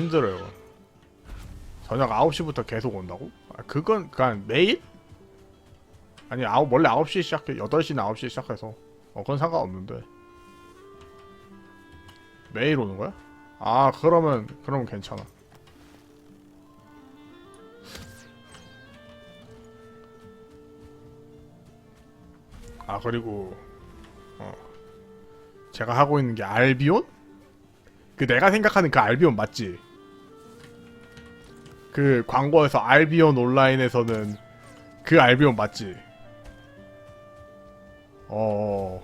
힘들어요. 저녁 9시부터 계속 온다고? 아, 그건 그냥 매일? 아니 아홉 원래 9시에 시작해 8시나 9시에 시작해서 어 그건 상관없는데 매일 오는 거야? 아 그러면 그러면 괜찮아 아 그리고 어 제가 하고 있는 게 알비온? 그 내가 생각하는 그 알비온 맞지? 그 광고에서 알비온 온라인에서는 그 알비온 맞지? 어.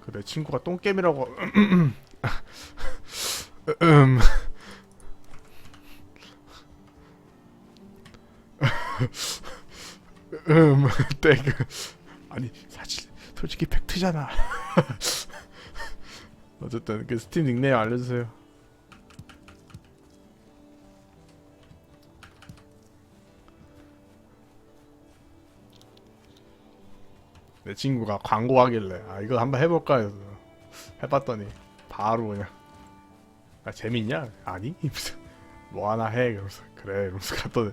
그내 친구가 똥겜이라고 음. 음, 땡. 아니 사실 솔직히 팩트잖아. 어쨌든 그 스팀 닉네임 알려주세요. 내 친구가 광고하길래 아 이거 한번 해볼까 해서 해봤더니 바로 그냥 아 재밌냐? 아니? 뭐 하나 해. 그러면서 그래. 이러면서 갔더니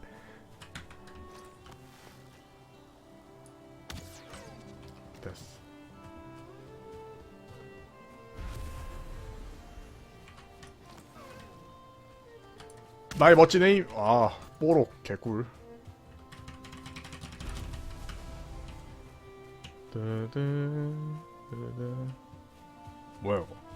됐어. 나의 멋진 에임 아 뽀록 개꿀 뜨든 뜨든 뭐야 이거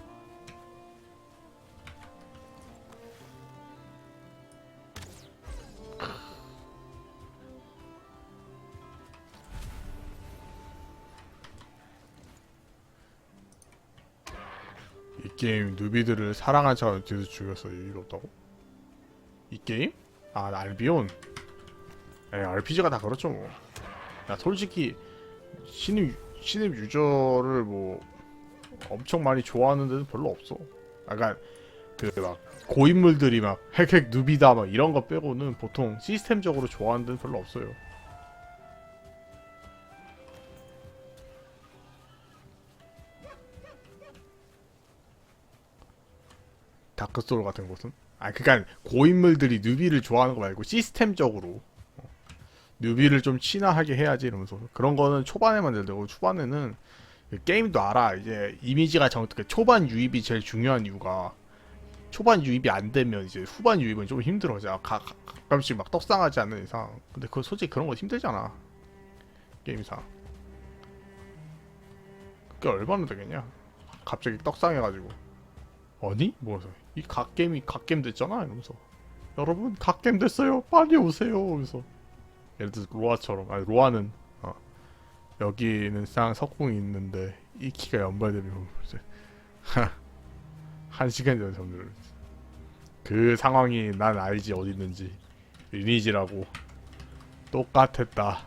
이 게임 누비들을 사랑한 자가 뒤에서 죽여서 이유가 없다고? 이 게임? 아 알비온 에 RPG가 다 그렇죠 뭐. 야 솔직히 신입 신입 유저를 뭐 엄청 많이 좋아하는 데는 별로 없어. 약간 그 막 고인물들이 막 핵핵 누비다 막 이런 거 빼고는 보통 시스템적으로 좋아하는 데는 별로 없어요. 다크 소울 같은 곳은 아 그니까 고인물들이 누비를 좋아하는 거 말고 시스템적으로 어, 누비를 좀 친화하게 해야지 이러면서 그런 거는 초반에만 되고 초반에는 그 게임도 알아. 이제 이미지가 정그 초반 유입이 제일 중요한 이유가 초반 유입이 안 되면 이제 후반 유입은 좀 힘들어 자 가, 가, 가끔씩 막 떡상하지 않는 이상. 근데 그 솔직히 그런 거 힘들잖아. 게임상. 그게 얼마나 되겠냐? 갑자기 떡상해가지고. 아니? 뭐서? 이 갓 게임이 갓 게임 됐잖아? 이러면서. 여러분 갓 게임 됐어요? 빨리 오세요! 이러면서 예를 들어 로아처럼 아니 로아는 어, 여기는 쌍 석궁이 있는데 이 키가 연발되면 이제 한 시간 전에 정리를 그 상황이 난 알지 어디 있는지. 리니지라고. 똑같았다.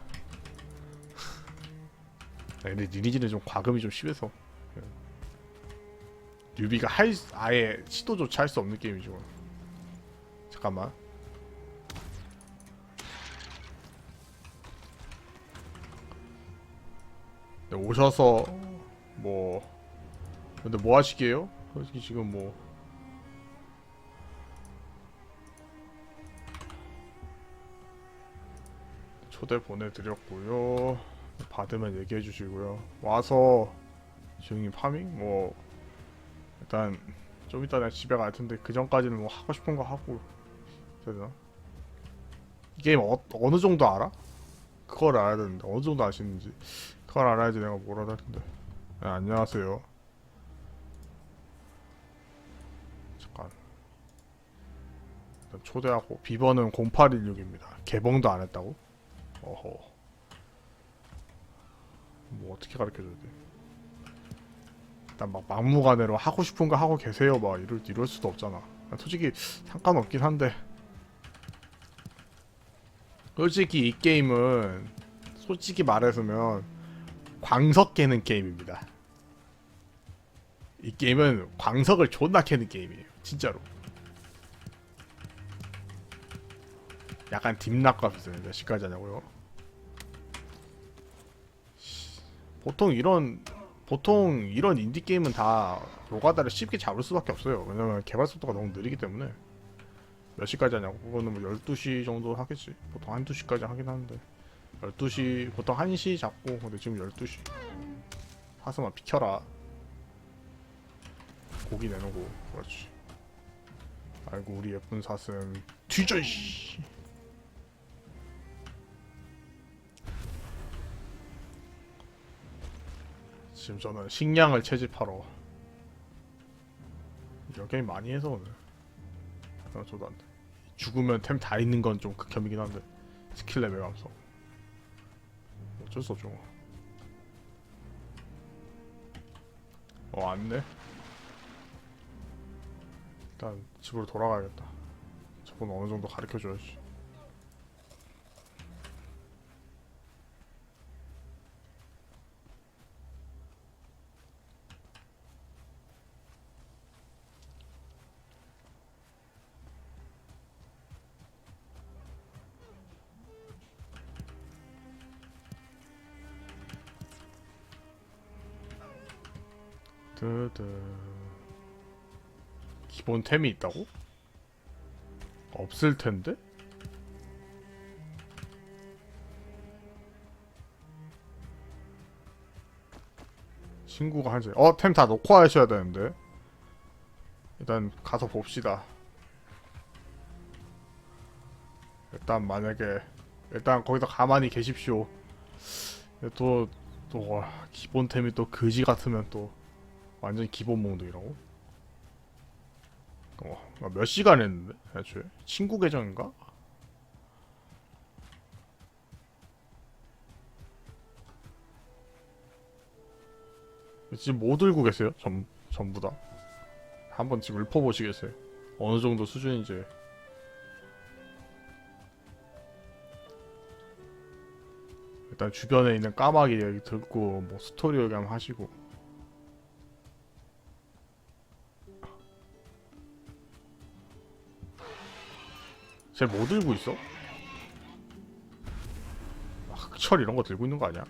근데 리니지는 좀 과금이 좀 심해서. 뉴비가 할 수- 아예 시도조차 할 수 없는 게임이죠. 잠깐만. 오셔서 뭐 근데 뭐 하시게요? 솔직히 지금 뭐 초대 보내드렸고요. 받으면 얘기해 주시고요. 와서 조용히 파밍 뭐 일단 좀 이따 내가 집에 갈 텐데 그 전까지는 뭐 하고 싶은 거 하고 되나? 이 게임 어, 어느 정도 알아? 그걸 알아야 되는데 어느 정도 아시는지 그걸 알아야지 내가 뭐라도 할 텐데. 네, 안녕하세요. 잠깐. 초대하고 비번은 0816입니다. 개봉도 안 했다고? 어허. 뭐 어떻게 가르쳐줘야 돼? 일단 막 막무가내로 하고 싶은 거 하고 계세요. 막 이럴 이럴 수도 없잖아. 솔직히 상관없긴 한데. 솔직히 이 게임은 솔직히 말해서면 광석 깨는 게임입니다. 이 게임은 광석을 존나 캐는 게임이에요. 진짜로. 약간 딥락과 비슷해요. 몇 시까지 하냐고요? 보통 이런 보통 이런 인디 게임은 다 노가다를 쉽게 잡을 수밖에 없어요. 왜냐면 개발 속도가 너무 느리기 때문에 몇 시까지 하냐고 그거는 뭐 12시 정도 하겠지. 보통 한두 시까지 하긴 하는데 12시 보통 1시 잡고 근데 지금 12시. 사슴아 비켜라. 고기 내놓고 그렇지. 아이고 우리 예쁜 사슴 뒤져 씨. 지금 저는 식량을 채집하러 게임 많이 해서 오늘 아, 저도 안돼 죽으면 템 다 있는 건 좀 극혐이긴 한데 스킬 레벨 감소 어쩔 수 없죠 뭐. 어 왔네. 일단 집으로 돌아가야겠다. 저분 어느 정도 가르쳐줘야지 드드 기본 템이 있다고? 없을 텐데? 친구가 한지 어 템 다 놓고 하셔야 되는데. 일단 가서 봅시다. 일단 만약에 일단 거기서 가만히 계십시오. 또또 또, 와, 기본템이 또 그지 같으면 또 완전 기본 몽둥이라고? 어, 나몇 시간 했는데? 애초에? 친구 계정인가? 지금 뭐 들고 계세요? 전, 전부 다? 한번 지금 읊어보시겠어요? 어느 정도 수준인지 일단 주변에 있는 까마귀 얘기 듣고 뭐 스토리 얘기 한번 하시고 쟤뭐 들고 있어? 아, 흑철 이런 거 들고 있는 거 아니야?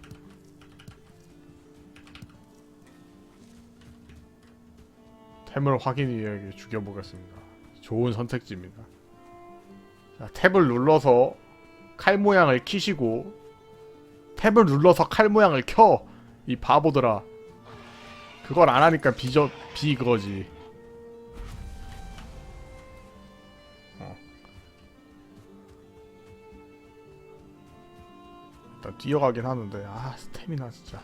템을 확인 위해 죽여보겠습니다. 좋은 선택지입니다. 자, 탭을 눌러서 칼 모양을 키시고 탭을 눌러서 칼 모양을 켜! 이 바보들아. 그걸 안 하니까 비저, 비 그거지. 일단 뛰어가긴 하는데 아 스태미나 진짜.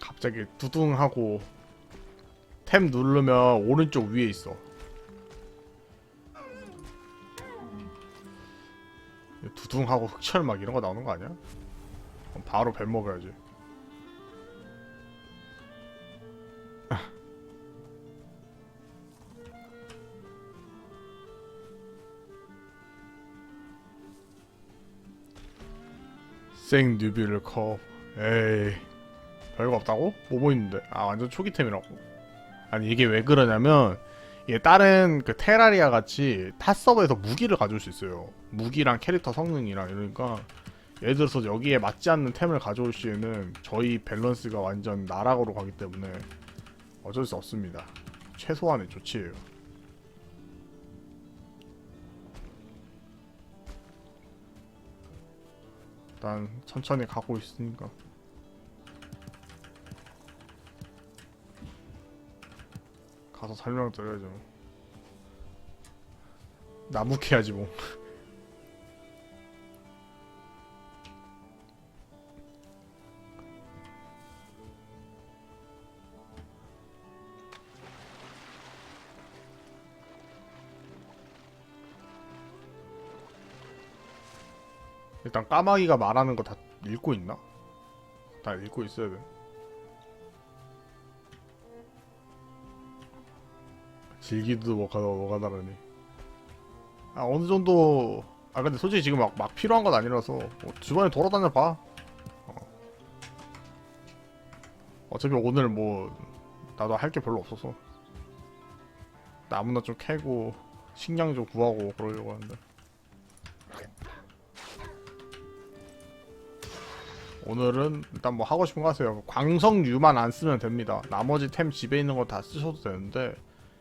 갑자기 두둥하고 템 누르면 오른쪽 위에 있어. 두둥하고 흑철 막 이런 거 나오는 거 아니야? 바로 뱀 먹어야지 생 뉴비를 컵 에이 별거 없다고? 뭐뭐 있는데? 아 완전 초기템이라고. 아니 이게 왜 그러냐면 이게 다른 그 테라리아 같이 타 서버에서 무기를 가져올 수 있어요. 무기랑 캐릭터 성능이랑 이러니까 예를 들어서 여기에 맞지 않는 템을 가져올 시에는 저희 밸런스가 완전 나락으로 가기 때문에 어쩔 수 없습니다. 최소한의 조치예요 일단 천천히 가고 있으니까. 가서 설명드려야죠. 나무 캐야지 뭐 일단 까마귀가 말하는 거 다 읽고 있나? 다 읽고 있어야 돼. 질기도 뭐가 뭐가 다르니. 아 어느 정도 아 근데 솔직히 지금 막, 막 필요한 건 아니라서 뭐 주변에 돌아다녀 봐. 어. 어차피 오늘 뭐 나도 할 게 별로 없어서 나무나 좀 캐고 식량 좀 구하고 그러려고 하는데. 오늘은 일단 뭐 하고 싶은 거 하세요. 광석류만 안 쓰면 됩니다. 나머지 템 집에 있는 거 다 쓰셔도 되는데